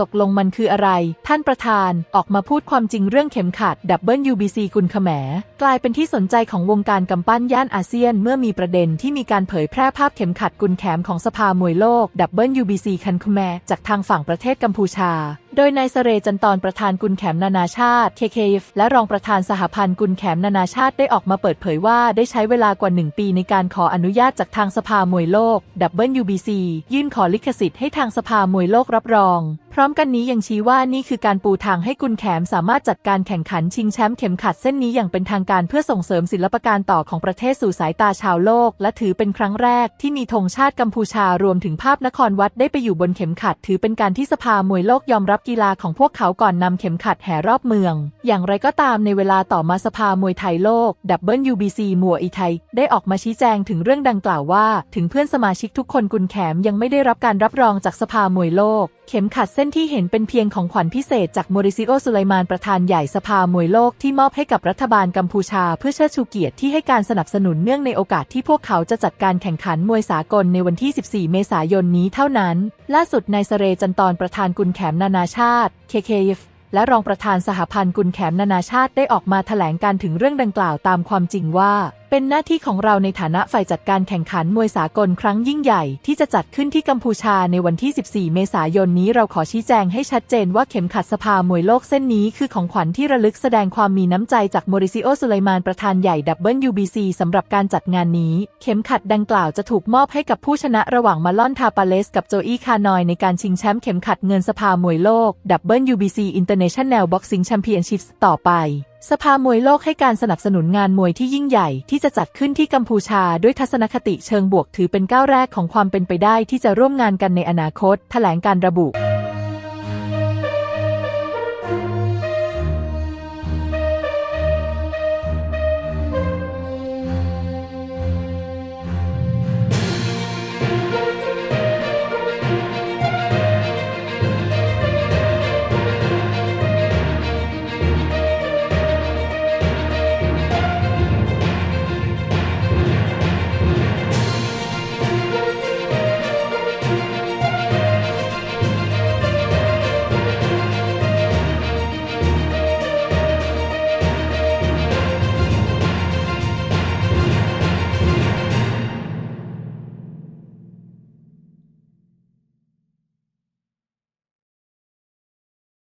ตกลงมันคืออะไร ท่านประธานออกมาพูดความจริงเรื่องเข็มขัด WBC กุลขแหมกลายเป็นที่สนใจของวงการกำปั้นย่านอาเซียน เมื่อมีประเด็นที่มีการเผยแพร่ภาพเข็มขัดกุลแขมของสภามวยโลก WBC คันขแมจากทางฝั่งประเทศกัมพูชา โดยนายเสเรจันตอนประธานกุลแขมนานาชาติ KKF และรองประธานสหพันธ์กุลแขมนานาชาติได้ออกมาเปิดเผยว่าได้ใช้เวลากว่า 1 ปีในการขออนุญาตจากทางสภามวยโลก WBC ยื่นขอลิขสิทธิ์ให้ทางสภามวยโลกรับรอง พร้อมกันนี้ยังชี้ว่านี่คือการปูทางให้กุลแขมสามารถจัดการแข่งขันชิงแชมป์เข็มขัดเส้นนี้อย่างเป็นทางการเพื่อส่งเสริมศิลปการต่อของประเทศสู่สายตาชาวโลก และถือเป็นครั้งแรกที่มีธงชาติกัมพูชารวมถึงภาพนครวัดได้ไปอยู่บนเข็มขัด ถือเป็นการที่สภามวยโลกยอมรับกีฬาของพวกเขาก่อนนำเข็มขัดแห่รอบเมือง อย่างไรก็ตามในเวลาต่อมาสภามวยไทยโลก WBC มัวอีไทย ได้ออกมาชี้แจงถึงเรื่องดังกล่าวว่า ถึงเพื่อนสมาชิกทุกคนกุนแขมยังไม่ได้รับการรับรองจากสภามวยโลก เข็มขัดเส้นที่เห็นเป็นเพียงของขวัญพิเศษจากโมริซิโอสุไลมานประธานใหญ่สภามวยโลกที่มอบให้กับรัฐบาลกัมพูชา เพื่อเชิดชูเกียรติที่ให้การสนับสนุนเนื่องในโอกาสที่พวกเขาจะจัดการแข่งขันมวยสากลในวันที่ 14 เมษายนนี้เท่านั้น ล่าสุดนายเสเรจันตอนประธานกุลแขมนานาชาติ KKF และรองประธานสหพันธ์กุลแขมนานาชาติได้ออกมาแถลงการถึงเรื่องดังกล่าวตามความจริงว่าเป็นหน้าที่ของเราในฐานะฝ่ายจัดการแข่งขันมวยสากลครั้งยิ่งใหญ่ที่จะจัดขึ้นที่กัมพูชาในวันที่ 14 เมษายนนี้เราขอชี้แจงให้ชัดเจนว่าเข็มขัดสภามวยโลกเส้นนี้คือของขวัญที่ระลึกแสดงความมีน้ำใจจากโมริซิโอสุไลมานประธานใหญ่ WBC สำหรับการจัดงานนี้ เข็มขัดดังกล่าวจะถูกมอบให้กับผู้ชนะระหว่างมาลอนทาปาเลส กับโจอี้คานอยในการชิงแชมป์เข็มขัดเงินสภามวยโลก WBC International Boxing Championships ต่อไป สภามวยโลกให้การสนับสนุนงานมวยที่ยิ่งใหญ่ที่จะจัดขึ้นที่กัมพูชาด้วยทัศนคติเชิงบวกถือเป็นก้าวแรกของความเป็นไปได้ที่จะร่วมงานกันในอนาคต แถลงการระบุ